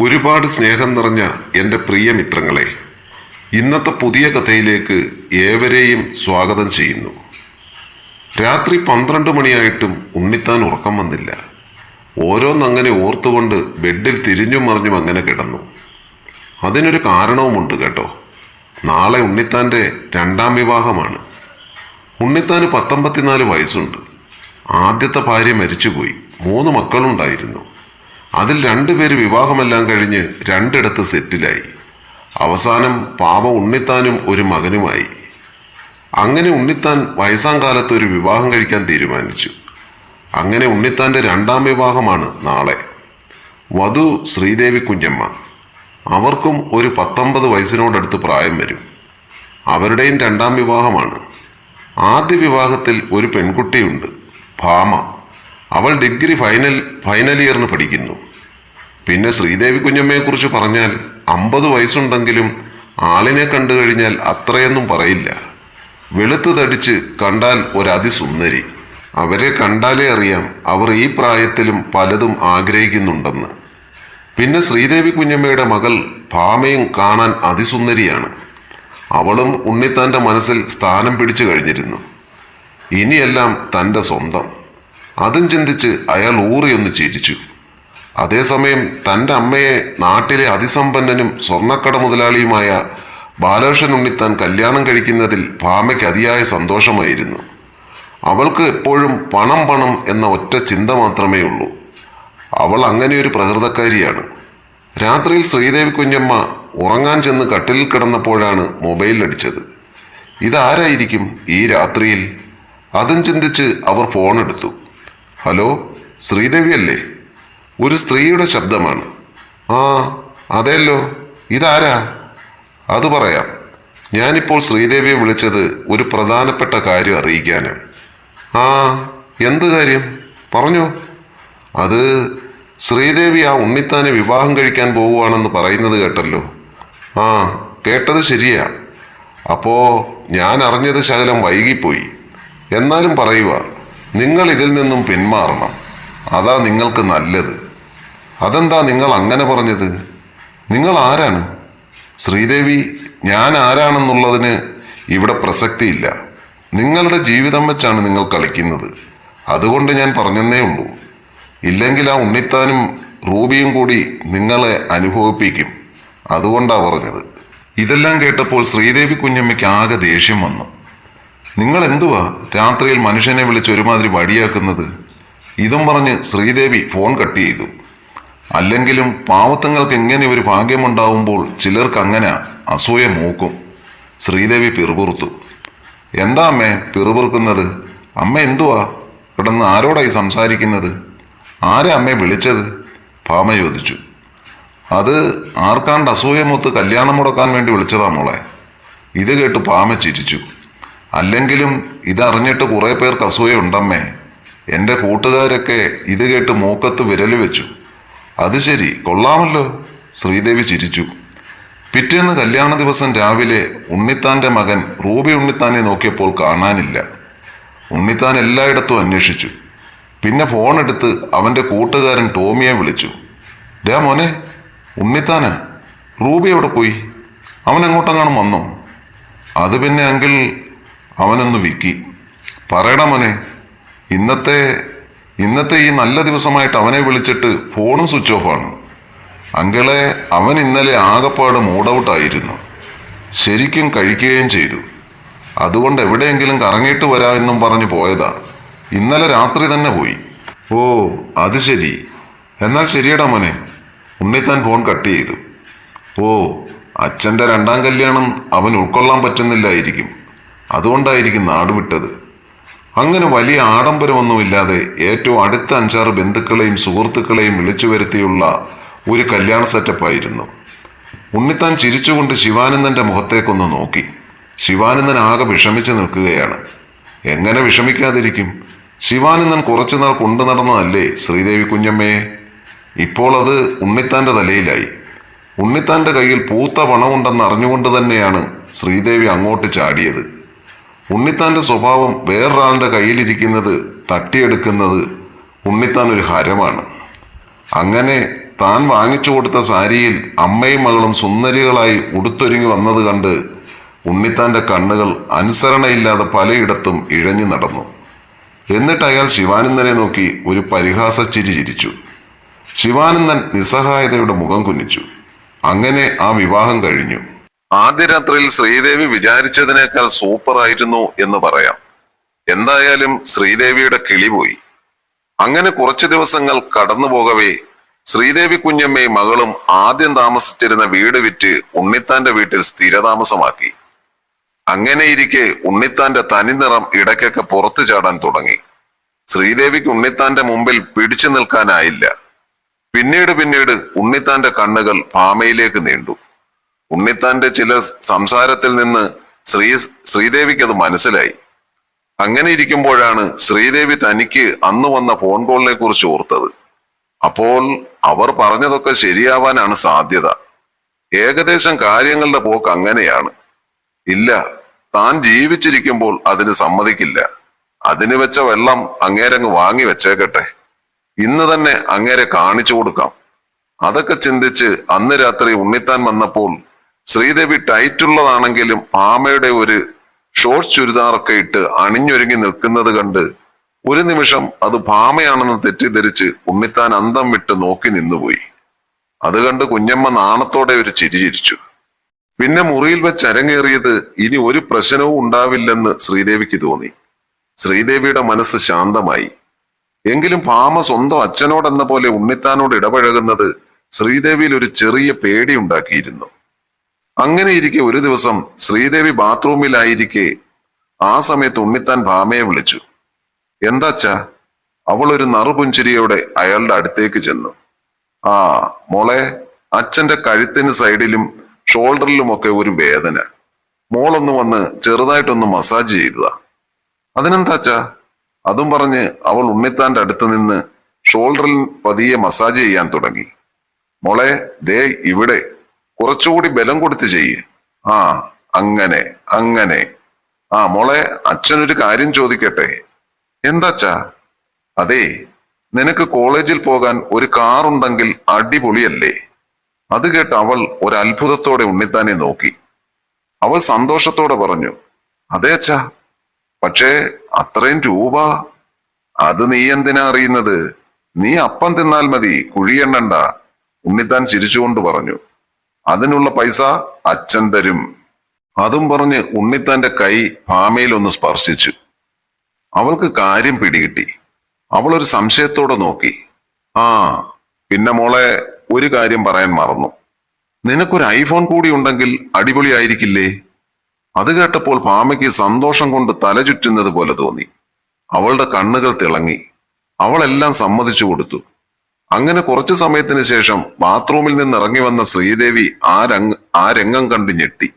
ഒരുപാട് സ്നേഹം നിറഞ്ഞ എന്റെ പ്രിയ മിത്രങ്ങളെ ഇന്നത്തെ പുതിയ കഥയിലേക്ക് ഏവരെയും സ്വാഗതം ചെയ്യുന്നു. രാത്രി പന്ത്രണ്ട് മണിയായിട്ടും ഉണ്ണിത്താൻ ഉറക്കം വന്നില്ല. ഓരോന്നങ്ങനെ ഓർത്തുകൊണ്ട് ബെഡിൽ തിരിഞ്ഞും മറിഞ്ഞും അങ്ങനെ കിടന്നു. അതിനൊരു കാരണവുമുണ്ട് കേട്ടോ. നാളെ ഉണ്ണിത്താന്റെ രണ്ടാം വിവാഹമാണ്. ഉണ്ണിത്താന് പത്തൊമ്പത്തിനാല് വയസ്സുണ്ട്. ആദ്യത്തെ ഭാര്യ മരിച്ചുപോയി. മൂന്ന് മക്കളുണ്ടായിരുന്നു. അതിൽ രണ്ടുപേര് വിവാഹമെല്ലാം കഴിഞ്ഞ് രണ്ടിടത്ത് സെറ്റിലായി. അവസാനം പാവ ഉണ്ണിത്താനും ഒരു മകനുമായി. അങ്ങനെ ഉണ്ണിത്താൻ വയസ്സാം കാലത്ത് ഒരു വിവാഹം കഴിക്കാൻ തീരുമാനിച്ചു. അങ്ങനെ ഉണ്ണിത്താന്റെ രണ്ടാം വിവാഹമാണ് നാളെ. വധു ശ്രീദേവി കുഞ്ഞമ്മ. അവർക്കും ഒരു പത്തൊമ്പത് വയസ്സിനോടടുത്ത് പ്രായം വരും. അവരുടെയും രണ്ടാം വിവാഹമാണ്. ആദ്യ വിവാഹത്തിൽ ഒരു പെൺകുട്ടിയുണ്ട് ഭാമ. അവൾ ഡിഗ്രി ഫൈനൽ ഫൈനൽ ഇയറിന് പഠിക്കുന്നു. പിന്നെ ശ്രീദേവി കുഞ്ഞമ്മയെ കുറിച്ച് പറഞ്ഞാൽ അമ്പത് വയസ്സുണ്ടെങ്കിലും ആളിനെ കണ്ടു കഴിഞ്ഞാൽ അത്രയൊന്നും പറയില്ല. വെളുത്ത് തടിച്ച് കണ്ടാൽ ഒരതിസുന്ദരി. അവരെ കണ്ടാലേ അറിയാം അവർ ഈ പ്രായത്തിലും പലതും ആഗ്രഹിക്കുന്നുണ്ടെന്ന്. പിന്നെ ശ്രീദേവി കുഞ്ഞമ്മയുടെ മകൾ ഭാമയും കാണാൻ അതിസുന്ദരിയാണ്. അവളും ഉണ്ണിത്താന്റെ മനസ്സിൽ സ്ഥാനം പിടിച്ചു കഴിഞ്ഞിരുന്നു. ഇനിയെല്ലാം തന്റെ സ്വന്തം. അതും ചിന്തിച്ച് അയാൾ ഊറിയൊന്ന് ചിരിച്ചു. അതേസമയം തന്റെ അമ്മയെ നാട്ടിലെ അതിസമ്പന്നനും സ്വർണക്കട മുതലാളിയുമായ ബാലകൃഷ്ണൻ ഉണ്ണിത്താൻ കല്യാണം കഴിക്കുന്നതിൽ ഭാമയ്ക്ക് അതിയായ സന്തോഷമായിരുന്നു. അവൾക്ക് എപ്പോഴും പണം പണം എന്ന ഒറ്റ ചിന്ത മാത്രമേ ഉള്ളൂ. അവൾ അങ്ങനെ ഒരു പ്രകൃതക്കാരിയാണ്. രാത്രിയിൽ ശ്രീദേവി കുഞ്ഞമ്മ ഉറങ്ങാൻ ചെന്ന് കട്ടിലിൽ കിടന്നപ്പോഴാണ് മൊബൈൽ അടിച്ചത്. ഇതാരായിരിക്കും ഈ രാത്രിയിൽ? അതും ചിന്തിച്ച് അവർ ഫോണെടുത്തു. ഹലോ ശ്രീദേവി അല്ലേ? ഒരു സ്ത്രീയുടെ ശബ്ദമാണ്. ആ അതെല്ലോ. ഇതാരാ? അത് പറയാം. ഞാനിപ്പോൾ ശ്രീദേവിയെ വിളിച്ചത് ഒരു പ്രധാനപ്പെട്ട കാര്യം അറിയിക്കാനാണ് ആ എന്ത് കാര്യം? പറഞ്ഞു. അത് ശ്രീദേവി ആ ഉണ്ണിത്താനെ വിവാഹം കഴിക്കാൻ പോവുകയാണെന്ന് പറയുന്നത് കേട്ടല്ലോ. ആ കേട്ടത് ശരിയാ. അപ്പോൾ ഞാൻ അറിഞ്ഞത് ശകലം വൈകിപ്പോയി. എന്നാലും പറയുക നിങ്ങൾ ഇതിൽ നിന്നും പിന്മാറണം. അതാ നിങ്ങൾക്ക് നല്ലത്. അതെന്താ നിങ്ങൾ അങ്ങനെ പറഞ്ഞത്? നിങ്ങൾ ആരാണ്? ശ്രീദേവി ഞാൻ ആരാണെന്നുള്ളതിന് ഇവിടെ പ്രസക്തിയില്ല. നിങ്ങളുടെ ജീവിതം വെച്ചാണ് നിങ്ങൾ കളിക്കുന്നത്. അതുകൊണ്ട് ഞാൻ പറഞ്ഞെന്നേ ഉള്ളൂ. ഇല്ലെങ്കിൽ ആ ഉണ്ണിത്താനും റൂബിയും കൂടി നിങ്ങളെ അനുഭവിപ്പിക്കും. അതുകൊണ്ടാണ് പറഞ്ഞത്. ഇതെല്ലാം കേട്ടപ്പോൾ ശ്രീദേവി കുഞ്ഞമ്മയ്ക്ക് ആകെ ദേഷ്യം വന്നു. നിങ്ങൾ എന്തുവാ രാത്രിയിൽ മനുഷ്യനെ വിളിച്ച് ഒരുമാതിരി വടിയാക്കുന്നത്? ഇതും പറഞ്ഞ് ശ്രീദേവി ഫോൺ കട്ട് ചെയ്തു. അല്ലെങ്കിലും പാവത്തങ്ങൾക്ക് ഇങ്ങനെ ഒരു ഭാഗ്യമുണ്ടാവുമ്പോൾ ചിലർക്ക് അങ്ങനെ അസൂയ മൂക്കും. ശ്രീദേവി പിറുപുറുത്തു. എന്താ അമ്മേ പിറുപുറുക്കുന്നത്? അമ്മ എന്തുവാ? കിടന്ന് ആരോടായി സംസാരിക്കുന്നത്? ആരാ അമ്മയെ വിളിച്ചത്? ഭാമ ചോദിച്ചു. അത് ആർക്കാണ്ട് അസൂയമൊത്ത് കല്യാണം മുടക്കാൻ വേണ്ടി വിളിച്ചതാ മോളെ. ഇത് കേട്ട് പാമ ചിരിച്ചു. അല്ലെങ്കിലും ഇതറിഞ്ഞിട്ട് കുറേ പേർക്ക് അസൂയ ഉണ്ടമ്മേ. എന്റെ കൂട്ടുകാരൊക്കെ ഇത് കേട്ട് മൂക്കത്ത് വിരൽ വെച്ചു. അത് ശരി കൊള്ളാമല്ലോ. ശ്രീദേവി ചിരിച്ചു. പിറ്റേന്ന് കല്യാണ ദിവസം രാവിലെ ഉണ്ണിത്താന്റെ മകൻ റൂബി ഉണ്ണിത്താനെ നോക്കിയപ്പോൾ കാണാനില്ല. ഉണ്ണിത്താൻ എല്ലായിടത്തും അന്വേഷിച്ചു. പിന്നെ ഫോണെടുത്ത് അവന്റെ കൂട്ടുകാരൻ ടോമിയെ വിളിച്ചു. ഡേ മോനെ ഉണ്ണിത്താനാ? റൂബി എവിടെ പോയി? അവൻ എങ്ങോട്ടെങ്ങാനും വന്നോ? അത് പിന്നെ അങ്കിൾ അവനൊന്ന് വിക്കി. പറയണ മോനെ ഇന്നത്തെ ഇന്നത്തെ ഈ നല്ല ദിവസമായിട്ട് അവനെ വിളിച്ചിട്ട് ഫോണും സ്വിച്ച് ഓഫ് ആണ്. അങ്കിളെ അവൻ ഇന്നലെ ആകപ്പാട് മൂഡൌട്ടായിരുന്നു ശരിക്കും കഴിക്കുകയും ചെയ്തു. അതുകൊണ്ട് എവിടെയെങ്കിലും കറങ്ങിയിട്ട് വരാമെന്നും പറഞ്ഞു പോയതാ. ഇന്നലെ രാത്രി തന്നെ പോയി. ഓ അത് ശരി. എന്നാൽ ശരിയടാ മോനെ. ഉണ്ണിത്താൻ ഫോൺ കട്ട് ചെയ്തു. ഓ അച്ഛന്റെ രണ്ടാം കല്യാണം അവൻ ഉൾക്കൊള്ളാൻ പറ്റുന്നില്ലായിരിക്കും. അതുകൊണ്ടായിരിക്കും നാട് വിട്ടത്. അങ്ങനെ വലിയ ആഡംബരമൊന്നുമില്ലാതെ ഏറ്റവും അടുത്ത അഞ്ചാറ് ബന്ധുക്കളെയും സുഹൃത്തുക്കളെയും വിളിച്ചു വരുത്തിയുള്ള ഒരു കല്യാണ സെറ്റപ്പായിരുന്നു. ഉണ്ണിത്താൻ ചിരിച്ചുകൊണ്ട് ശിവാനന്ദന്റെ മുഖത്തേക്കൊന്ന് നോക്കി. ശിവാനന്ദൻ ആകെ വിഷമിച്ച് നിൽക്കുകയാണ്. എങ്ങനെ വിഷമിക്കാതിരിക്കും? ശിവാനന്ദൻ കുറച്ചുനാൾ കൊണ്ടു നടന്നതല്ലേ ശ്രീദേവി കുഞ്ഞമ്മയെ ഇപ്പോൾ അത് ഉണ്ണിത്താന്റെ തലയിലായി. ഉണ്ണിത്താന്റെ കയ്യിൽ പൂത്ത പണമുണ്ടെന്ന് അറിഞ്ഞുകൊണ്ട് തന്നെയാണ് ശ്രീദേവി അങ്ങോട്ട് ചാടിയത്. ഉണ്ണിത്താന്റെ സ്വഭാവം വേറൊരാളുടെ കയ്യിലിരിക്കുന്നത് തട്ടിയെടുക്കുന്നത് ഉണ്ണിത്താൻ ഒരു ഹരമാണ്. അങ്ങനെ താൻ വാങ്ങിച്ചു കൊടുത്ത സാരിയിൽ അമ്മയും മകളും സുന്ദരികളായി ഉടുത്തൊരുങ്ങി വന്നത് കണ്ട് ഉണ്ണിത്താന്റെ കണ്ണുകൾ അനുസരണയില്ലാതെ പലയിടത്തും ഇഴഞ്ഞു നടന്നു. എന്നിട്ട് അയാൾ ശിവാനന്ദനെ നോക്കി ഒരു പരിഹാസ ചിരി ചിരിച്ചു. ശിവാനന്ദൻ നിസ്സഹായതയുടെ മുഖം കുനിച്ചു. അങ്ങനെ ആ വിവാഹം കഴിഞ്ഞു. ആദ്യ രാത്രിയിൽ ശ്രീദേവി വിചാരിച്ചതിനേക്കാൾ സൂപ്പർ ആയിരുന്നു എന്ന് പറയാം. എന്തായാലും ശ്രീദേവിയുടെ കിളി പോയി. അങ്ങനെ കുറച്ചു ദിവസങ്ങൾ കടന്നു പോകവേ ശ്രീദേവി കുഞ്ഞമ്മയും മകളും ആദ്യം താമസിച്ചിരുന്ന വീട് വിറ്റ് ഉണ്ണിത്താന്റെ വീട്ടിൽ സ്ഥിരതാമസമാക്കി. അങ്ങനെ ഇരിക്കെ ഉണ്ണിത്താന്റെ തനിനിറം ഇടയ്ക്കൊക്കെ പുറത്തു ചാടാൻ തുടങ്ങി. ശ്രീദേവിക്ക് ഉണ്ണിത്താന്റെ മുമ്പിൽ പിടിച്ചു നിൽക്കാനായില്ല. പിന്നീട് പിന്നീട് ഉണ്ണിത്താന്റെ കണ്ണുകൾ ഭാമയിലേക്ക് നീണ്ടു. ഉണ്ണിത്താന്റെ ചില സംസാരത്തിൽ നിന്ന് ശ്രീ ശ്രീദേവിക്ക് അത് മനസ്സിലായി. അങ്ങനെ ഇരിക്കുമ്പോഴാണ് ശ്രീദേവി തനിക്ക് അന്ന് വന്ന ഫോൺ കോളിനെ കുറിച്ച് ഓർത്തത്. അപ്പോൾ അവർ പറഞ്ഞതൊക്കെ ശരിയാവാനാണ് സാധ്യത. ഏകദേശം കാര്യങ്ങളുടെ പോക്ക് അങ്ങനെയാണ്. ഇല്ല താൻ ജീവിച്ചിരിക്കുമ്പോൾ അതിന് സമ്മതിക്കില്ല. അതിന് വെച്ച വെള്ളം അങ്ങേരങ്ങ് വാങ്ങി വെച്ചേക്കട്ടെ. ഇന്ന് തന്നെ അങ്ങേരെ കാണിച്ചു കൊടുക്കാം. അതൊക്കെ ചിന്തിച്ച് അന്ന് രാത്രി ഉണ്ണിത്താൻ വന്നപ്പോൾ ശ്രീദേവി ടൈറ്റുള്ളതാണെങ്കിലും ആമയുടെ ഒരു ഷോർട്ട് ചുരിദാറൊക്കെ ഇട്ട് അണിഞ്ഞൊരുങ്ങി നിൽക്കുന്നത് കണ്ട് ഒരു നിമിഷം അത് ഭാമയാണെന്ന് തെറ്റിദ്ധരിച്ച് ഉണ്ണിത്താൻ അന്തം വിട്ട് നോക്കി നിന്നുപോയി. അത് കണ്ട് കുഞ്ഞമ്മ നാണത്തോടെ ഒരു ചിരി ചിരിച്ചു. പിന്നെ മുറിയിൽ വെച്ച് അരങ്ങേറിയത് ഇനി ഒരു പ്രശ്നവും ഉണ്ടാവില്ലെന്ന് ശ്രീദേവിക്ക് തോന്നി. ശ്രീദേവിയുടെ മനസ്സ് ശാന്തമായി. എങ്കിലും ഭാമ സ്വന്തം അച്ഛനോടെന്ന പോലെ ഉണ്ണിത്താനോട് ഇടപഴകുന്നത് ശ്രീദേവിയിൽ ഒരു ചെറിയ പേടി ഉണ്ടാക്കിയിരുന്നു. അങ്ങനെ ഇരിക്കെ ഒരു ദിവസം ശ്രീദേവി ബാത്റൂമിലായിരിക്കെ ആ സമയത്ത് ഉണ്ണിത്താൻ ഭാമയെ വിളിച്ചു. എന്താച്ചാ? അവൾ ഒരു നറുപുഞ്ചിരിയോടെ അയാളുടെ അടുത്തേക്ക് ചെന്നു. ആ മോളെ അച്ഛന്റെ കഴുത്തിന് സൈഡിലും ഷോൾഡറിലുമൊക്കെ ഒരു വേദന. മോളൊന്ന് വന്ന് ചെറുതായിട്ടൊന്ന് മസാജ് ചെയ്തതാ. അതിനെന്താച്ചാ? അതും പറഞ്ഞ് അവൾ ഉണ്ണിത്താന്റെ അടുത്ത് നിന്ന് ഷോൾഡറിൽ പതിയെ മസാജ് ചെയ്യാൻ തുടങ്ങി. മോളെ ദേ ഇവിടെ. കുറച്ചുകൂടി ബലം കൊടുത്ത് ചെയ്യ്. ആ അങ്ങനെ അങ്ങനെ. ആ മോളെ അച്ഛനൊരു കാര്യം ചോദിക്കട്ടെ? എന്താച്ചാ? അതെ നിനക്ക് കോളേജിൽ പോകാൻ ഒരു കാർ ഉണ്ടെങ്കിൽ അടിപൊളിയല്ലേ? അത് കേട്ട് അവൾ ഒരു അത്ഭുതത്തോടെ ഉണ്ണിത്താനെ നോക്കി. അവൾ സന്തോഷത്തോടെ പറഞ്ഞു അതെ അച്ഛാ. പക്ഷേ അത്രയും രൂപ? അത് നീ എന്തിനാ അറിയുന്നത്? നീ അപ്പം തിന്നാൽ മതി കുഴിയെണ്ണണ്ട ഉണ്ണിത്താൻ ചിരിച്ചുകൊണ്ട് പറഞ്ഞു. അതിനുള്ള പൈസ അച്ഛൻ തരും. അതും പറഞ്ഞ് ഉണ്ണിത്താന്റെ കൈ ഭാമയിൽ ഒന്ന് സ്പർശിച്ചു. അവൾക്ക് കാര്യം പിടികിട്ടി. അവൾ ഒരു സംശയത്തോടെ നോക്കി. ആ പിന്നെ മോളെ ഒരു കാര്യം പറയാൻ മറന്നു. നിനക്കൊരു ഐഫോൺ കൂടി ഉണ്ടെങ്കിൽ അടിപൊളിയായിരിക്കില്ലേ? അത് കേട്ടപ്പോൾ ഭാമയ്ക്ക് സന്തോഷം കൊണ്ട് തല ചുറ്റുന്നത് പോലെ തോന്നി. അവളുടെ കണ്ണുകൾ തിളങ്ങി. അവളെല്ലാം സമ്മതിച്ചു കൊടുത്തു. അങ്ങനെ കുറച്ചു സമയത്തിന് ശേഷം ബാത്റൂമിൽ നിന്ന് ഇറങ്ങി വന്ന ശ്രീദേവി ആ രംഗ ആ രംഗം കണ്ട് ഞെട്ടി.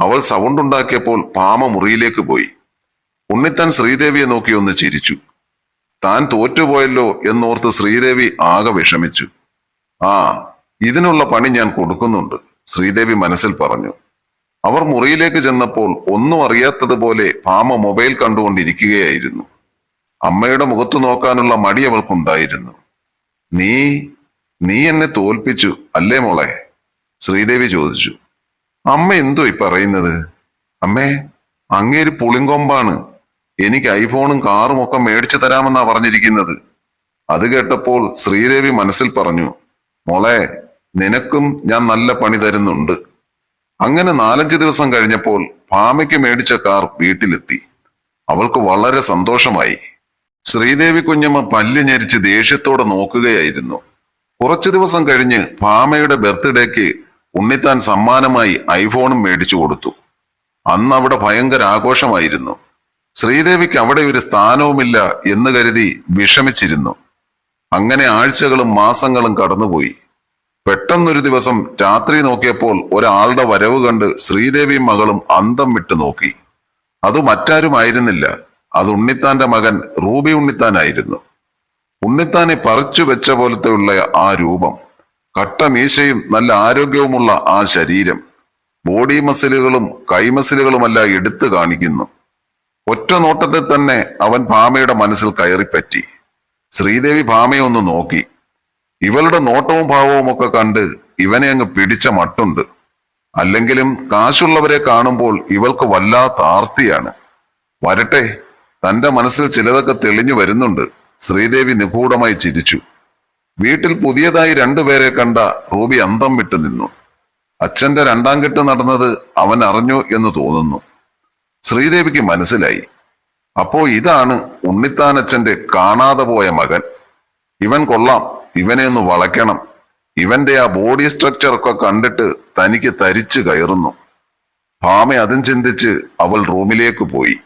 അവൾ സൗണ്ട് ഉണ്ടാക്കിയപ്പോൾ പാമ മുറിയിലേക്ക് പോയി. ഉണ്ണിത്താൻ ശ്രീദേവിയെ നോക്കി ഒന്ന് ചിരിച്ചു. താൻ തോറ്റുപോയല്ലോ എന്നോർത്ത് ശ്രീദേവി ആകെ വിഷമിച്ചു. ആ ഇതിനുള്ള പണി ഞാൻ കൊടുക്കുന്നുണ്ട് ശ്രീദേവി മനസ്സിൽ പറഞ്ഞു. അവർ മുറിയിലേക്ക് ചെന്നപ്പോൾ ഒന്നും അറിയാത്തതുപോലെ പാമ മൊബൈൽ കണ്ടുകൊണ്ടിരിക്കുകയായിരുന്നു. അമ്മയുടെ മുഖത്തു നോക്കാനുള്ള മടി അവൾക്കുണ്ടായിരുന്നു. നീ നീ എന്നെ തോൽപ്പിച്ചു അല്ലേ മോളെ? ശ്രീദേവി ചോദിച്ചു. അമ്മ എന്തോ ഈ പറയുന്നത്? അമ്മേ അങ്ങേര് പുളിങ്കൊമ്പാണ്. എനിക്ക് ഐഫോണും കാറും ഒക്കെ മേടിച്ചു തരാമെന്നാ പറഞ്ഞിരിക്കുന്നത്. അത് കേട്ടപ്പോൾ ശ്രീദേവി മനസ്സിൽ പറഞ്ഞു മോളെ നിനക്കും ഞാൻ നല്ല പണി തരുന്നുണ്ട്. അങ്ങനെ നാലഞ്ച് ദിവസം കഴിഞ്ഞപ്പോൾ ഭാമയ്ക്ക് മേടിച്ച കാർ വീട്ടിലെത്തി. അവൾക്ക് വളരെ സന്തോഷമായി. ശ്രീദേവി കുഞ്ഞമ്മ പല്ല് ഞെരിച്ച് ദേഷ്യത്തോടെ നോക്കുകയായിരുന്നു. കുറച്ചു ദിവസം കഴിഞ്ഞ് ഭാമയുടെ ബർത്ത്ഡേക്ക് ഉണ്ണിത്താൻ സമ്മാനമായി ഐഫോണും മേടിച്ചു കൊടുത്തു. അന്ന് അവിടെ ഭയങ്കര ആഘോഷമായിരുന്നു. ശ്രീദേവിക്ക് അവിടെ ഒരു സ്ഥാനവുമില്ല എന്ന് കരുതി വിഷമിച്ചിരുന്നു. അങ്ങനെ ആഴ്ചകളും മാസങ്ങളും കടന്നുപോയി. പെട്ടെന്നൊരു ദിവസം രാത്രി നോക്കിയപ്പോൾ ഒരാളുടെ വരവ് കണ്ട് ശ്രീദേവിയും മകളും അന്തം വിട്ടു നോക്കി അത് മറ്റാരുമായിരുന്നില്ല. അത് ഉണ്ണിത്താന്റെ മകൻ റൂബി ഉണ്ണിത്താനായിരുന്നു. ഉണ്ണിത്താനെ പറിച്ചു വെച്ച പോലത്തെയുള്ള ആ രൂപം കട്ട മീശയും നല്ല ആരോഗ്യവുമുള്ള ആ ശരീരം ബോഡി മസിലുകളും കൈമസിലുകളുമെല്ലാം എടുത്തു കാണിക്കുന്നു. ഒറ്റ നോട്ടത്തിൽ തന്നെ അവൻ ഭാമയുടെ മനസ്സിൽ കയറിപ്പറ്റി. ശ്രീദേവി ഭാമയെ ഒന്ന് നോക്കി. ഇവളുടെ നോട്ടവും ഭാവവും ഒക്കെ കണ്ട് ഇവനെ അങ്ങ് പിടിച്ച മട്ടുണ്ട്. അല്ലെങ്കിലും കാശുള്ളവരെ കാണുമ്പോൾ ഇവൾക്ക് വല്ലാത്ത ആർത്തിയാണ്. വരട്ടെ തന്റെ മനസ്സിൽ ചിലതൊക്കെ തെളിഞ്ഞു വരുന്നുണ്ട്. ശ്രീദേവി നിഗൂഢമായി ചിരിച്ചു. വീട്ടിൽ പുതിയതായി രണ്ടുപേരെ കണ്ട റൂബി അന്തം വിട്ടു നിന്നു. അച്ഛന്റെ രണ്ടാം കെട്ട് നടന്നത് അവൻ അറിഞ്ഞു എന്ന് തോന്നുന്നു. ശ്രീദേവിക്ക് മനസ്സിലായി. അപ്പോ ഇതാണ് ഉണ്ണിത്താനച്ഛന്റെ കാണാതെ പോയ മകൻ. ഇവൻ കൊള്ളാം ഇവനെ ഒന്ന് വളയ്ക്കണം. ഇവന്റെ ആ ബോഡി സ്ട്രക്ചർ ഒക്കെ കണ്ടിട്ട് തനിക്ക് തരിച്ചു കയറുന്നു. ഭാമ അതും ചിന്തിച്ച് അവൾ റൂമിലേക്ക് പോയി.